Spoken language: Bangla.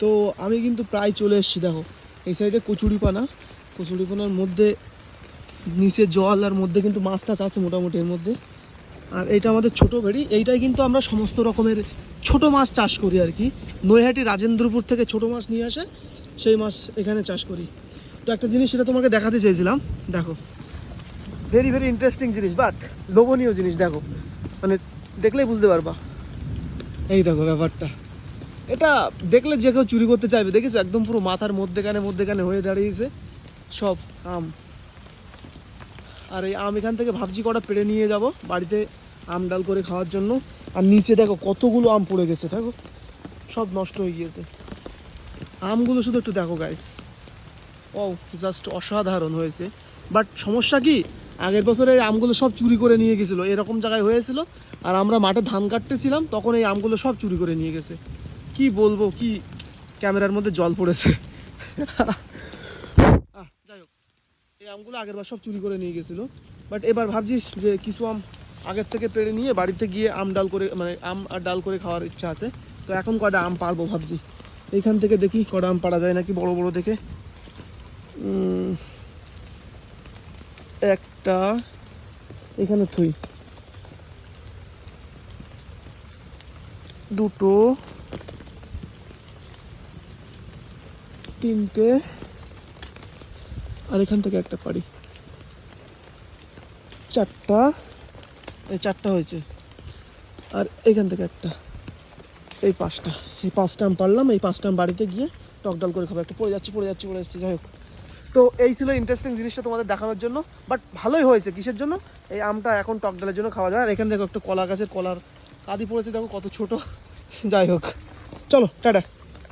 তো আমি কিন্তু প্রায় চলে এসেছি, দেখো। এই সাইডে কচুরিপানা। কচুরিপানার মধ্যে নিচে জল আর মধ্যে কিন্তু মাছ টাছ আছে মোটামুটি এর মধ্যে। আর এইটা আমাদের ছোট ভেড়ি। এইটাই কিন্তু আমরা সমস্ত রকমের ছোট মাছ চাষ করি আর কি। নৈহাটি রাজেন্দ্রপুর থেকে ছোট মাছ নিয়ে আসে, সেই মাছ এখানে চাষ করি। তো একটা জিনিস সেটা তোমাকে দেখাতে চেয়েছিলাম দেখো। ভেরি ভেরি ইন্টারেস্টিং জিনিস বাট লোভনীয় জিনিস, দেখো। মানে দেখলেই বুঝতে পারবা। এই দেখো ব্যাপারটা। এটা দেখলে যে কেউ চুরি করতে চাইবে। দেখেছ? একদম পুরো মাথার মধ্যেখানে মধ্যেখানে হয়ে দাঁড়িয়েছে সব আম। আর এই আম এখান থেকে ভাবছি কটা পেড়ে নিয়ে যাব বাড়িতে আম ডাল করে খাওয়ার জন্য। আর নিচে দেখো কতগুলো আম পড়ে গেছে, দেখো। সব নষ্ট হয়ে গিয়েছে। আমগুলো শুধু একটু দেখো গাইস ও জাস্ট অসাধারণ হয়েছে। বাট সমস্যা কি? আগের বছরে এই আমগুলো সব চুরি করে নিয়ে গেছিল। এরকম জায়গায় হয়েছিল। আর আমরা মাঠে ধান কাটতেছিলাম, তখন এই আমগুলো সব চুরি করে নিয়ে গেছে। কি বলব, কি ক্যামেরার মধ্যে জল পড়েছে? যাই হোক, এই আমগুলো আগের বার সব চুরি করে নিয়ে গেছিল। বাট এবার ভাবছিস যে কিছু আম আগের থেকে পেড়ে নিয়ে বাড়িতে গিয়ে আম ডাল করে মানে আম আর ডাল করে খাওয়ার ইচ্ছা আছে। তো এখন কটা আম পারব ভাবছি? এইখান থেকে দেখি কটা আম পারা যায় নাকি বড় বড় দেখে। একটা এখানে থুই। দুটো তিনটে। আর এখান থেকে একটা পারি চারটা। এই চারটা হয়েছে। আর এখান থেকে একটা। এই পাঁচটা। এই পাঁচটা আম পারলাম, এই পাঁচটা আম বাড়িতে গিয়ে টক ডাল করে খাব। একটা পড়ে যাচ্ছে পড়ে যাচ্ছে পড়ে যাচ্ছে, যাই হোক। তো এই ছিল ইন্টারেস্টিং জিনিসটা তোমাদের দেখানোর জন্য। বাট ভালোই হয়েছে। কিসের জন্য? এই আমটা এখন টকডালের জন্য খাওয়া যায়। আর এখানে দেখো একটা কলা গাছের কলার কাদি পড়েছে, দেখো কত ছোট। যাই হোক। চলো, টাটা।